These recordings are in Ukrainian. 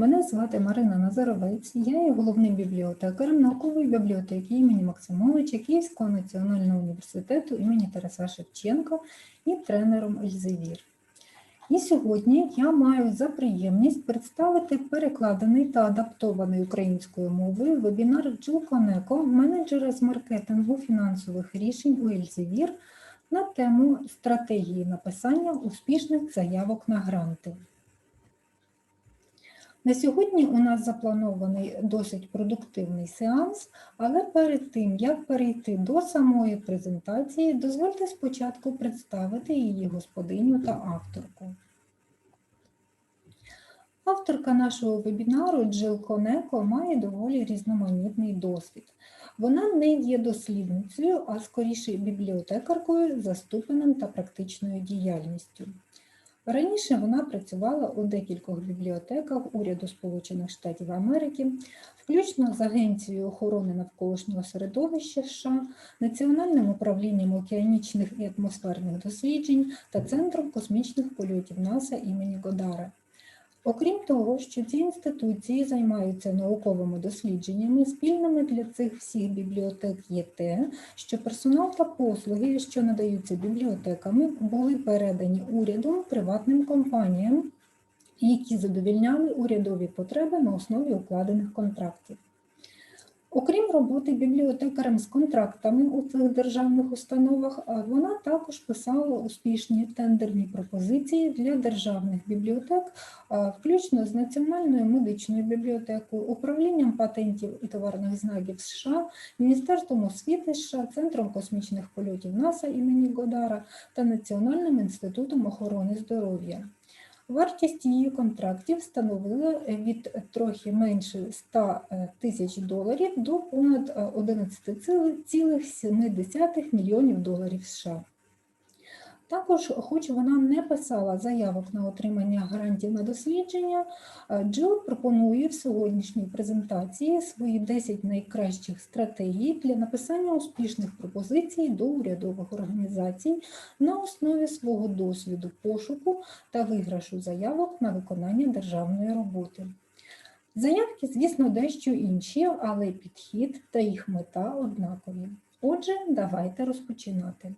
Мене звати Марина Назаровець, я є головним бібліотекарем наукової бібліотеки імені Максимовича Київського національного університету імені Тараса Шевченка і тренером Ельзевір. І сьогодні я маю за приємність представити перекладений та адаптований українською мовою вебінар Джул Конеко, менеджера з маркетингу фінансових рішень у Ельзевір на тему стратегії написання успішних заявок на гранти. На сьогодні у нас запланований досить продуктивний сеанс, але перед тим, як перейти до самої презентації, дозвольте спочатку представити її господиню та авторку. Авторка нашого вебінару Джил Конеко має доволі різноманітний досвід. Вона не є дослідницею, а скоріше бібліотекаркою за ступенем та практичною діяльністю. Раніше вона працювала у декількох бібліотеках уряду Сполучених Штатів Америки, включно з Агенцією охорони навколишнього середовища США, Національним управлінням океанічних і атмосферних досліджень та Центром космічних польотів НАСА імені Годара. Окрім того, що ці інституції займаються науковими дослідженнями, спільними для цих всіх бібліотек є те, що персонал та послуги, що надаються бібліотеками, були передані урядом приватним компаніям, які задовільняли урядові потреби на основі укладених контрактів. Окрім роботи бібліотекарем з контрактами у цих державних установах, вона також писала успішні тендерні пропозиції для державних бібліотек, включно з Національною медичною бібліотекою, управлінням патентів і товарних знаків США, Міністерством освіти США, Центром космічних польотів НАСА імені Годара та Національним інститутом охорони здоров'я. Вартість її контрактів становила від трохи менше 100 тисяч доларів до понад 11,7 мільйонів доларів США. Також, хоч вона не писала заявок на отримання грантів на дослідження, Джил пропонує в сьогоднішній презентації свої 10 найкращих стратегій для написання успішних пропозицій до урядових організацій на основі свого досвіду пошуку та виграшу заявок на виконання державної роботи. Заявки, звісно, дещо інші, але підхід та їх мета однакові. Отже, давайте розпочинати.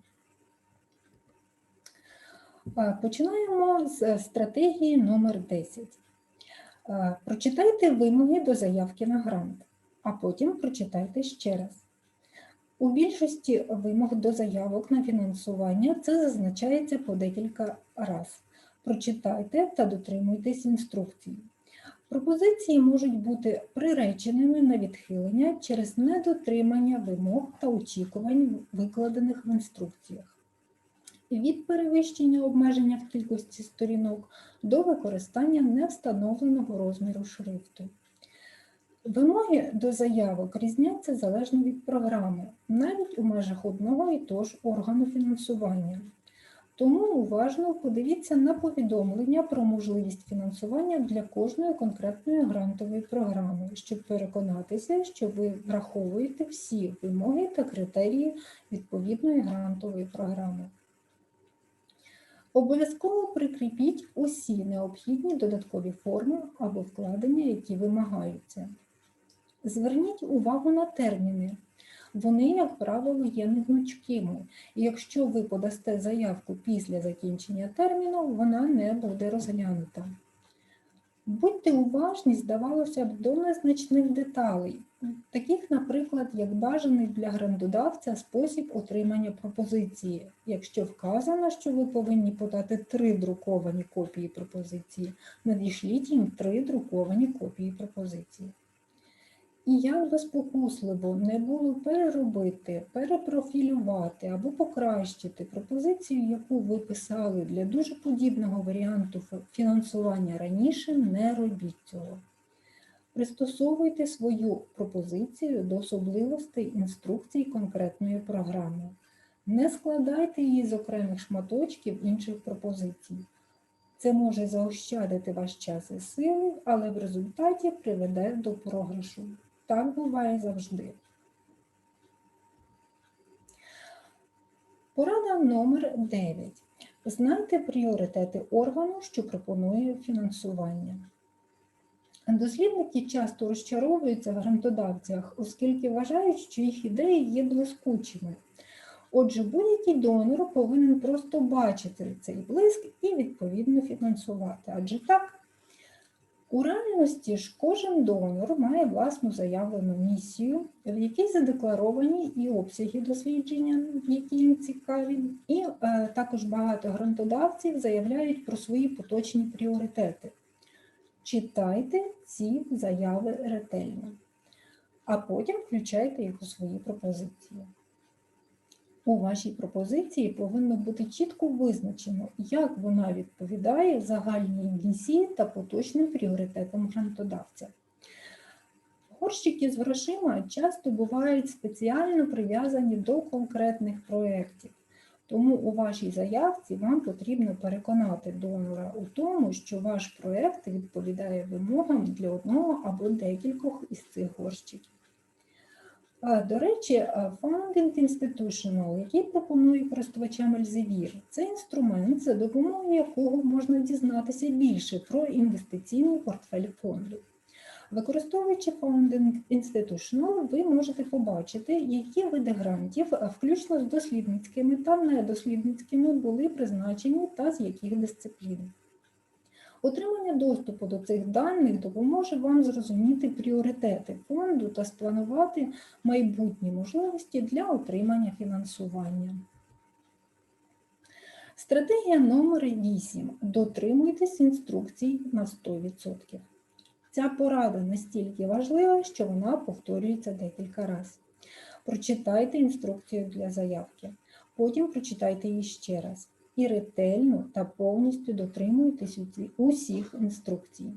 Починаємо з стратегії номер 10. Прочитайте вимоги до заявки на грант, а потім прочитайте ще раз. У більшості вимог до заявок на фінансування це зазначається по декілька разів. Прочитайте та дотримуйтесь інструкцій. Пропозиції можуть бути приреченими на відхилення через недотримання вимог та очікувань, викладених в інструкціях від перевищення обмеження в кількості сторінок до використання невстановленого розміру шрифту. Вимоги до заявок різняться залежно від програми, навіть у межах одного і того ж органу фінансування. Тому уважно подивіться на повідомлення про можливість фінансування для кожної конкретної грантової програми, щоб переконатися, що ви враховуєте всі вимоги та критерії відповідної грантової програми. Обов'язково прикріпіть усі необхідні додаткові форми або вкладення, які вимагаються. Зверніть увагу на терміни. Вони, як правило, є негнучкими, і якщо ви подасте заявку після закінчення терміну, вона не буде розглянута. Будьте уважні, здавалося б, до незначних деталей, таких, наприклад, як бажаний для грандодавця спосіб отримання пропозиції. Якщо вказано, що ви повинні подати три друковані копії пропозиції, надішліть їм три друковані копії пропозиції. І як би спокусливо не було переробити, перепрофілювати або покращити пропозицію, яку ви писали для дуже подібного варіанту фінансування раніше, не робіть цього. Пристосовуйте свою пропозицію до особливостей інструкцій конкретної програми. Не складайте її з окремих шматочків інших пропозицій. Це може заощадити ваш час і сили, але в результаті приведе до програшу. Так буває завжди. Порада номер 9. Знайте пріоритети органу, що пропонує фінансування. Дослідники часто розчаровуються в грантодавцях, оскільки вважають, що їх ідеї є блискучими. Отже, будь-який донор повинен просто бачити цей блиск і відповідно фінансувати. Адже так, у реальності ж кожен донор має власну заявлену місію, в якій задекларовані і обсяги дослідження, які їм цікаві, і е, також багато грантодавців заявляють про свої поточні пріоритети. Читайте ці заяви ретельно, а потім включайте їх у свої пропозиції. У вашій пропозиції повинно бути чітко визначено, як вона відповідає загальній місії та поточним пріоритетам грантодавця. Горщики з грошима часто бувають спеціально прив'язані до конкретних проєктів. Тому у вашій заявці вам потрібно переконати донора у тому, що ваш проєкт відповідає вимогам для одного або декількох із цих горщиків. До речі, а, Founding Institutional, який пропонує користувачам Elsevier, це інструмент, за допомогою якого можна дізнатися більше про інвестиційний портфель фонду. Використовуючи Founding Institutional, ви можете побачити, які види грантів, включно з дослідницькими та недослідницькими, були призначені та з яких дисциплін. Отримання доступу до цих даних допоможе вам зрозуміти пріоритети фонду та спланувати майбутні можливості для отримання фінансування. Стратегія номер 8. Дотримуйтесь інструкцій на 100%. Ця порада настільки важлива, що вона повторюється декілька разів. Прочитайте інструкцію для заявки, потім прочитайте її ще раз і ретельно та повністю дотримуйтесь усіх інструкцій.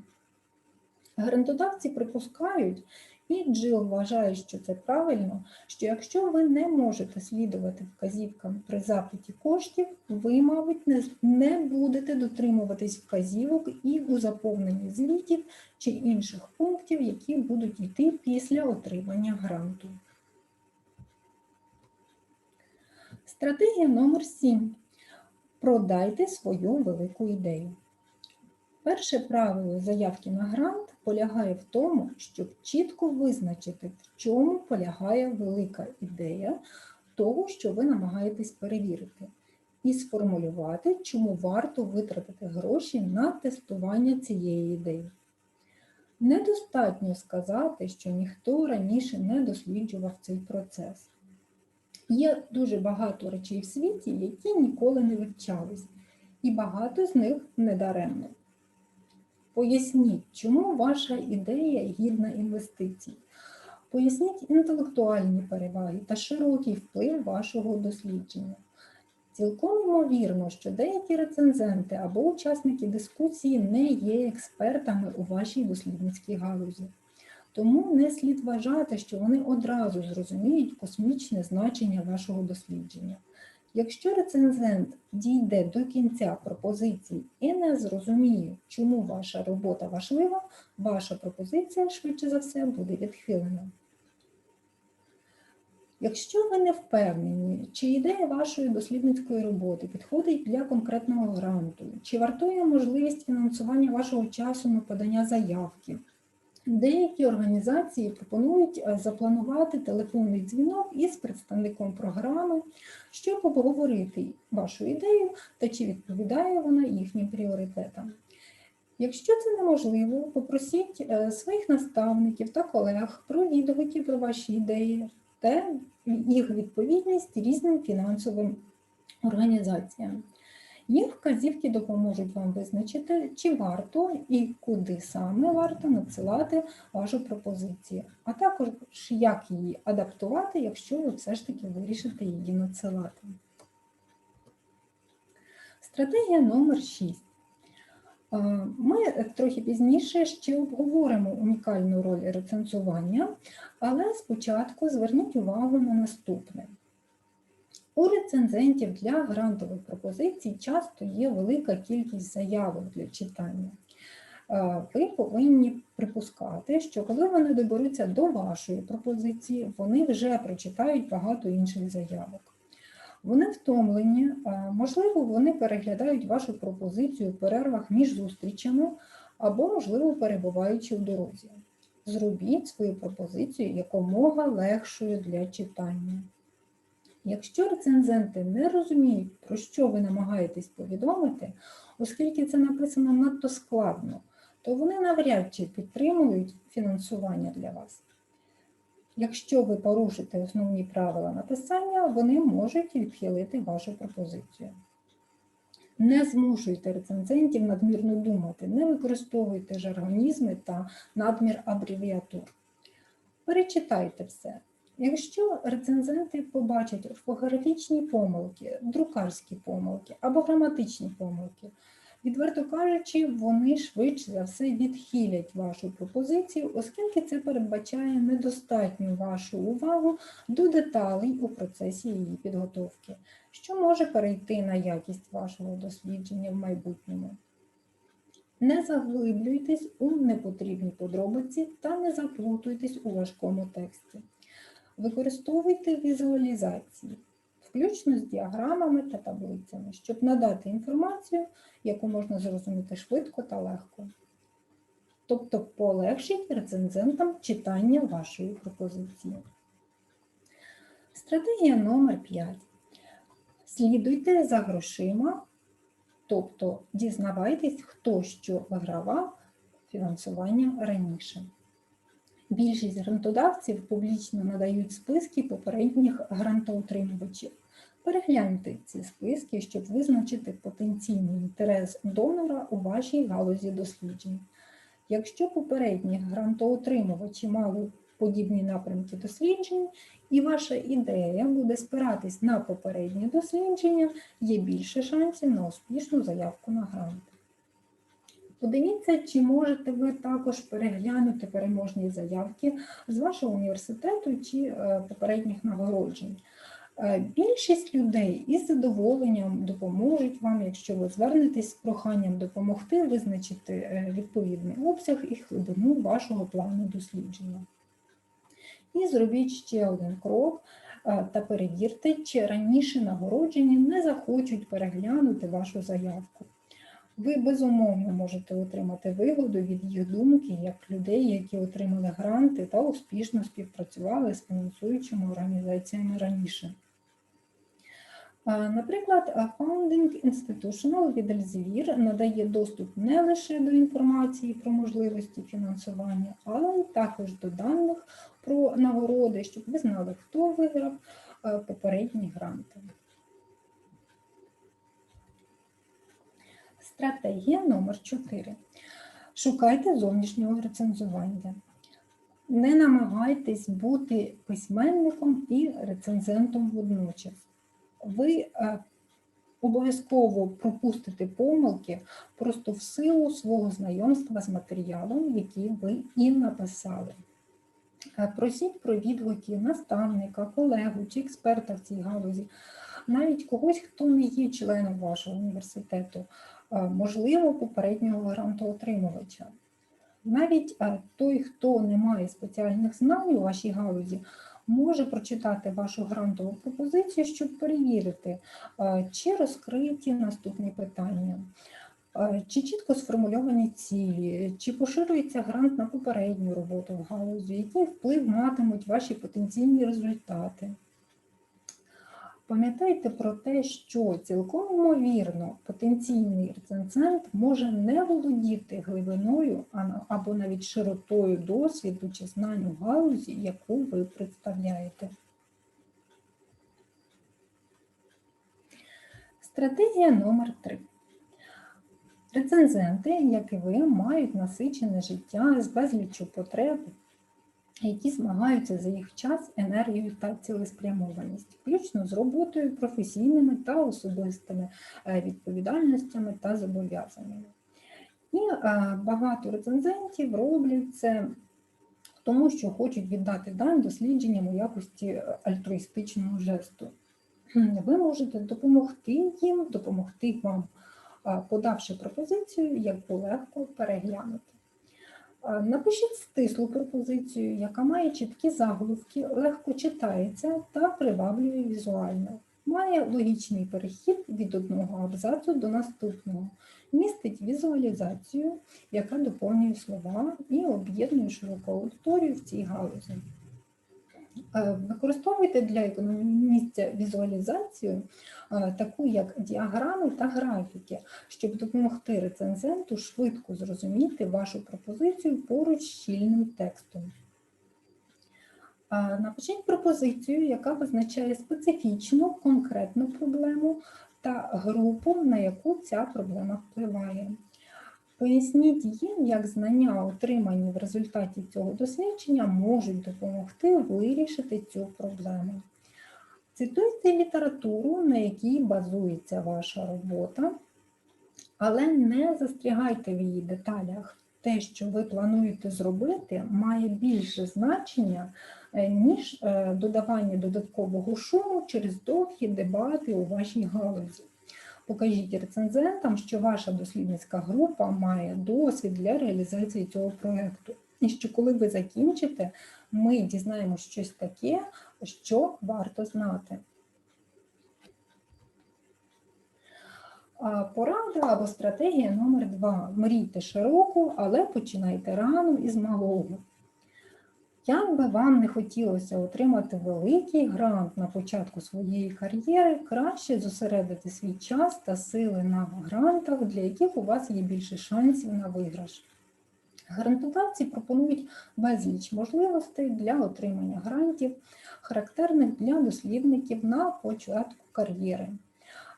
Грантодавці припускають, і Джил вважає, що це правильно, що якщо ви не можете слідувати вказівкам при запиті коштів, ви, мабуть, не, не будете дотримуватись вказівок і у заповненні звітів чи інших пунктів, які будуть йти після отримання гранту. Стратегія номер 7. Продайте свою велику ідею. Перше правило заявки на грант полягає в тому, щоб чітко визначити, в чому полягає велика ідея того, що ви намагаєтесь перевірити, і сформулювати, чому варто витратити гроші на тестування цієї ідеї. Недостатньо сказати, що ніхто раніше не досліджував цей процес. Є дуже багато речей в світі, які ніколи не вивчались, і багато з них недаремно. Поясніть, чому ваша ідея гідна інвестицій. Поясніть інтелектуальні переваги та широкий вплив вашого дослідження. Цілком ймовірно, що деякі рецензенти або учасники дискусії не є експертами у вашій дослідницькій галузі. Тому не слід вважати, що вони одразу зрозуміють космічне значення вашого дослідження. Якщо рецензент дійде до кінця пропозиції і не зрозуміє, чому ваша робота важлива, ваша пропозиція, швидше за все, буде відхилена. Якщо ви не впевнені, чи ідея вашої дослідницької роботи підходить для конкретного гранту, чи вартує можливість фінансування вашого часу на подання заявки, Деякі організації пропонують е, запланувати телефонний дзвінок із представником програми, щоб обговорити вашу ідею та чи відповідає вона їхнім пріоритетам. Якщо це неможливо, попросіть е, своїх наставників та колег про відгуки про ваші ідеї та їх відповідність різним фінансовим організаціям. Їх вказівки допоможуть вам визначити, чи варто і куди саме варто надсилати вашу пропозицію, а також як її адаптувати, якщо ви все ж таки вирішите її надсилати. Стратегія номер 6. Ми трохи пізніше ще обговоримо унікальну роль рецензування, але спочатку зверніть увагу на наступне. У рецензентів для грантових пропозицій часто є велика кількість заявок для читання. Ви повинні припускати, що коли вони доберуться до вашої пропозиції, вони вже прочитають багато інших заявок. Вони втомлені, можливо, вони переглядають вашу пропозицію в перервах між зустрічами, або, можливо, перебуваючи в дорозі. Зробіть свою пропозицію якомога легшою для читання. Якщо рецензенти не розуміють, про що ви намагаєтесь повідомити, оскільки це написано надто складно, то вони навряд чи підтримують фінансування для вас. Якщо ви порушите основні правила написання, вони можуть відхилити вашу пропозицію. Не змушуйте рецензентів надмірно думати, не використовуйте жаргонізми та надмір абревіатур. Перечитайте все. Якщо рецензенти побачать орфографічні помилки, друкарські помилки або граматичні помилки, відверто кажучи, вони швидше за все відхилять вашу пропозицію, оскільки це передбачає недостатню вашу увагу до деталей у процесі її підготовки, що може перейти на якість вашого дослідження в майбутньому. Не заглиблюйтесь у непотрібні подробиці та не заплутуйтесь у важкому тексті. Використовуйте візуалізації, включно з діаграмами та таблицями, щоб надати інформацію, яку можна зрозуміти швидко та легко. Тобто полегшіть рецензентам читання вашої пропозиції. Стратегія номер 5. Слідуйте за грошима, тобто дізнавайтесь, хто що вигравав фінансування раніше. Більшість грантодавців публічно надають списки попередніх грантоотримувачів. Перегляньте ці списки, щоб визначити потенційний інтерес донора у вашій галузі досліджень. Якщо попередні грантоотримувачі мали подібні напрямки досліджень, і ваша ідея буде спиратись на попередні дослідження, є більше шансів на успішну заявку на грант. Подивіться, чи можете ви також переглянути переможні заявки з вашого університету чи е, попередніх нагороджень. Е, Більшість людей із задоволенням допоможуть вам, якщо ви звернетесь з проханням допомогти визначити е, відповідний обсяг і глибину вашого плану дослідження. І зробіть ще один крок та перевірте, чи раніше нагороджені не захочуть переглянути вашу заявку. Ви безумовно можете отримати вигоду від їх думки як людей, які отримали гранти та успішно співпрацювали з фінансуючими організаціями раніше. Наприклад, Founding Institutional від Elsevier надає доступ не лише до інформації про можливості фінансування, але й також до даних про нагороди, щоб ви знали, хто виграв попередні гранти. Стратегія номер 4. Шукайте зовнішнього рецензування. Не намагайтесь бути письменником і рецензентом водночас. Ви е, обов'язково пропустите помилки просто в силу свого знайомства з матеріалом, який ви і написали. Е, Просіть про відгуки наставника, колегу чи експерта в цій галузі, навіть когось, хто не є членом вашого університету, можливо, попереднього грантоотримувача. Навіть е, той, хто не має спеціальних знань у вашій галузі, може прочитати вашу грантову пропозицію, щоб перевірити, е, чи розкриті наступні питання, е, чи чітко сформульовані цілі, чи поширюється грант на попередню роботу в галузі, який вплив матимуть ваші потенційні результати. Пам'ятайте про те, що цілком ймовірно потенційний рецензент може не володіти глибиною або навіть широтою досвіду чи знань у галузі, яку ви представляєте. Стратегія номер 3. Рецензенти, як і ви, мають насичене життя з безліччю потреб, які змагаються за їх час, енергію та цілеспрямованість, включно з роботою, професійними та особистими е, відповідальностями та зобов'язаннями. І е, багато рецензентів роблять це тому, що хочуть віддати дань дослідженням у якості е, альтруїстичного жесту. Ви можете допомогти їм, допомогти вам, подавши пропозицію, яку легко переглянути. Е, Напишіть стислу пропозицію, яка має чіткі заголовки, легко читається та приваблює візуально. Має логічний перехід від одного абзацу до наступного, містить візуалізацію, яка доповнює слова і об'єднує широку аудиторію в цій галузі. Е, Використовуйте для економіста візуалізацію е, таку як діаграми та графіки, щоб допомогти рецензенту швидко зрозуміти вашу пропозицію поруч з щільним текстом. Е, Напишіть пропозицію, яка визначає специфічну конкретну проблему та групу, на яку ця проблема впливає. Поясніть їм, як знання, отримані в результаті цього дослідження, можуть допомогти вирішити цю проблему. Цитуйте літературу, на якій базується ваша робота, але не застрягайте в її деталях. Те, що ви плануєте зробити, має більше значення, е, ніж е, додавання додаткового шуму через довгі дебати у вашій галузі. Покажіть рецензентам, що ваша дослідницька група має досвід для реалізації цього проєкту. І що коли ви закінчите, ми дізнаємося щось таке, що варто знати. Порада або стратегія номер два. Мрійте широко, але починайте рано із малого. Як би вам не хотілося отримати великий грант на початку своєї кар'єри, краще зосередити свій час та сили на грантах, для яких у вас є більше шансів на виграш. Грантодавці пропонують безліч можливостей для отримання грантів, характерних для дослідників на початку кар'єри.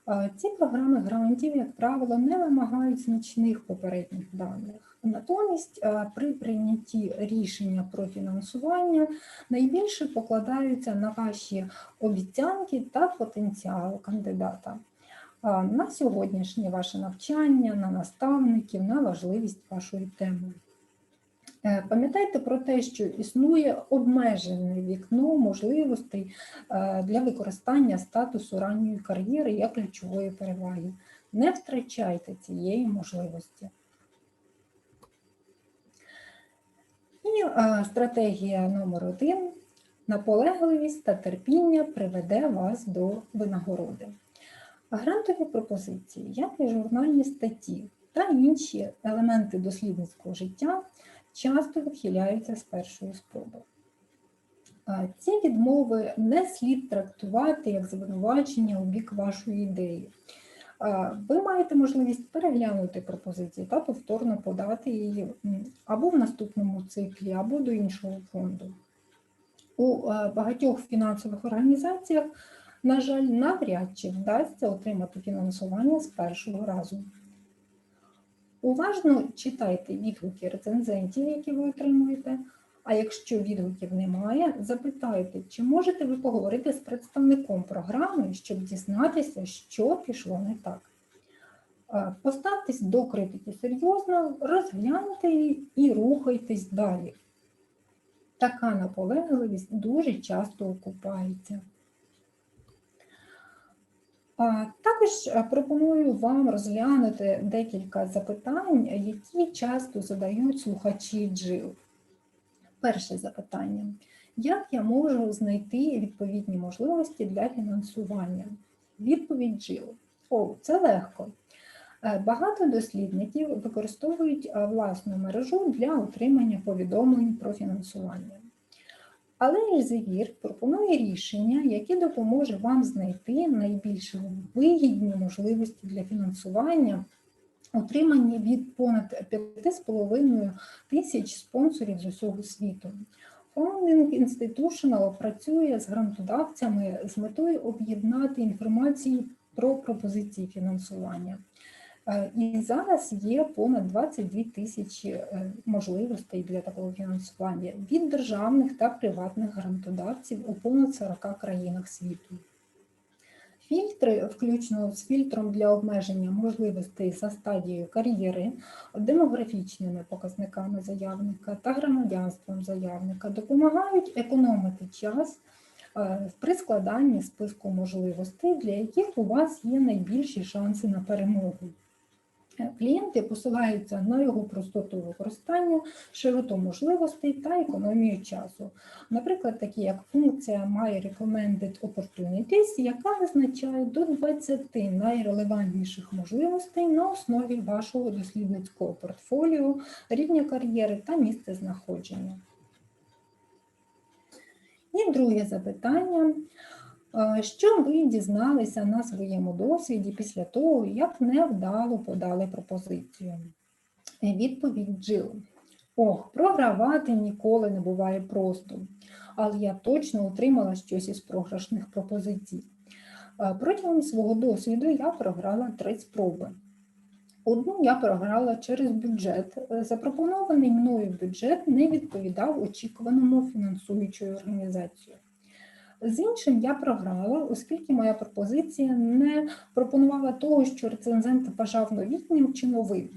Е, Ці програми грантів, як правило, не вимагають значних попередніх даних. Натомість е, при прийнятті рішення про фінансування найбільше покладаються на ваші обіцянки та потенціал кандидата. Е, На сьогоднішнє ваше навчання, на наставників, на важливість вашої теми. Е, Пам'ятайте про те, що існує обмежене вікно можливостей для використання статусу ранньої кар'єри як ключової переваги. Не втрачайте цієї можливості. І стратегія номер один наполегливість та терпіння приведе вас до винагороди. Грантові пропозиції, як і журнальні статті та інші елементи дослідницького життя часто відхиляються з першої спроби. Ці відмови не слід трактувати як звинувачення у бік вашої ідеї. Е, Ви маєте можливість переглянути пропозиції та повторно подати її або в наступному циклі, або до іншого фонду. У е, багатьох фінансових організаціях, на жаль, навряд чи вдасться отримати фінансування з першого разу. Уважно читайте відгуки рецензентів, які ви отримуєте. А якщо відгуків немає, запитайте, чи можете ви поговорити з представником програми, щоб дізнатися, що пішло не так. Е, Поставтесь до критики серйозно, розгляньте її і рухайтесь далі. Така наполегливість дуже часто окупається. Також е, пропоную вам розглянути декілька запитань, які часто задають слухачі джил. Перше запитання. Як я можу знайти відповідні можливості для фінансування? Відповідь джил. О, це легко. Е, Багато дослідників використовують е, власну мережу для отримання повідомлень про фінансування. Але Ельзевір пропонує рішення, яке допоможе вам знайти найбільш вигідні можливості для фінансування, отримані від понад 5,5 тисяч спонсорів з усього світу. Founding Institutional працює з грантодавцями з метою об'єднати інформацію про пропозиції фінансування. Е, І зараз є понад 22 тисячі е, можливостей для такого фінансування від державних та приватних грантодавців у понад 40 країнах світу. Фільтри, включно з фільтром для обмеження можливостей за стадією кар'єри, демографічними показниками заявника та громадянством заявника, допомагають економити час е, при складанні списку можливостей, для яких у вас є найбільші шанси на перемогу. Е, Клієнти посилаються на його простоту використання, широту можливостей та економію часу. Наприклад, такі як функція My Recommended Opportunities, яка визначає до 20 найрелевантніших можливостей на основі вашого дослідницького портфоліо, рівня кар'єри та місця знаходження. І друге запитання. Е, Що ви дізналися на своєму досвіді після того, як невдало подали пропозицію? Відповідь Джил. Ох, програвати ніколи не буває просто, але я точно отримала щось із програшних пропозицій. Е, Протягом свого досвіду я програла три спроби. Одну я програла через бюджет. Е, Запропонований мною бюджет не відповідав очікуваному фінансуючою організацією. З іншим я програла, оскільки моя пропозиція не пропонувала того, що рецензент вважав новітнім чи новим.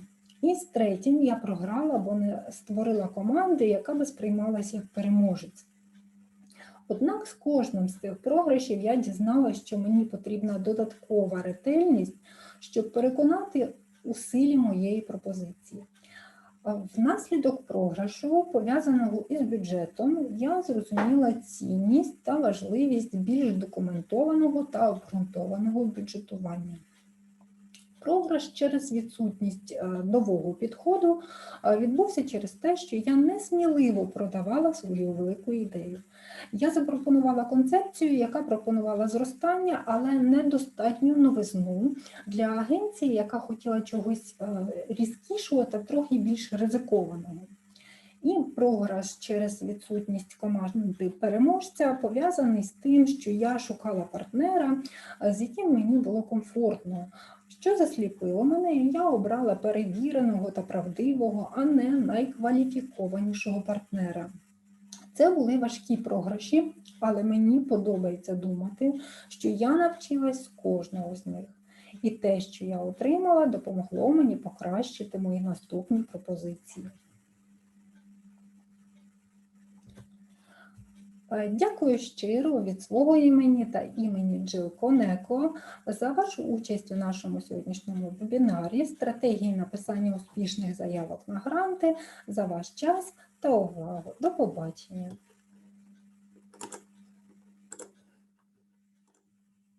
І з третім я програла, бо не створила команди, яка би сприймалася як переможець. Однак з кожним з цих програшів я дізналася, що мені потрібна додаткова ретельність, щоб переконати у силі моєї пропозиції. А Внаслідок програшу, пов'язаного із бюджетом, я зрозуміла цінність та важливість більш документованого та обґрунтованого бюджетування. Програш через відсутність е, нового підходу е, відбувся через те, що я несміливо продавала свою велику ідею. Я запропонувала концепцію, яка пропонувала зростання, але недостатню новизну для агенції, яка хотіла чогось е, різкішого та трохи більш ризикованого. І програш через відсутність команди переможця пов'язаний з тим, що я шукала партнера, е, з яким мені було комфортно. Що засліпило мене, і я обрала перевіреного та правдивого, а не найкваліфікованішого партнера. Це були важкі програші, але мені подобається думати, що я навчилась з кожного з них. І те, що я отримала, допомогло мені покращити мої наступні пропозиції. Дякую щиро від свого імені та імені Джил Конеко за вашу участь у нашому сьогоднішньому вебінарі стратегії написання успішних заявок на гранти, за ваш час та увагу. До побачення!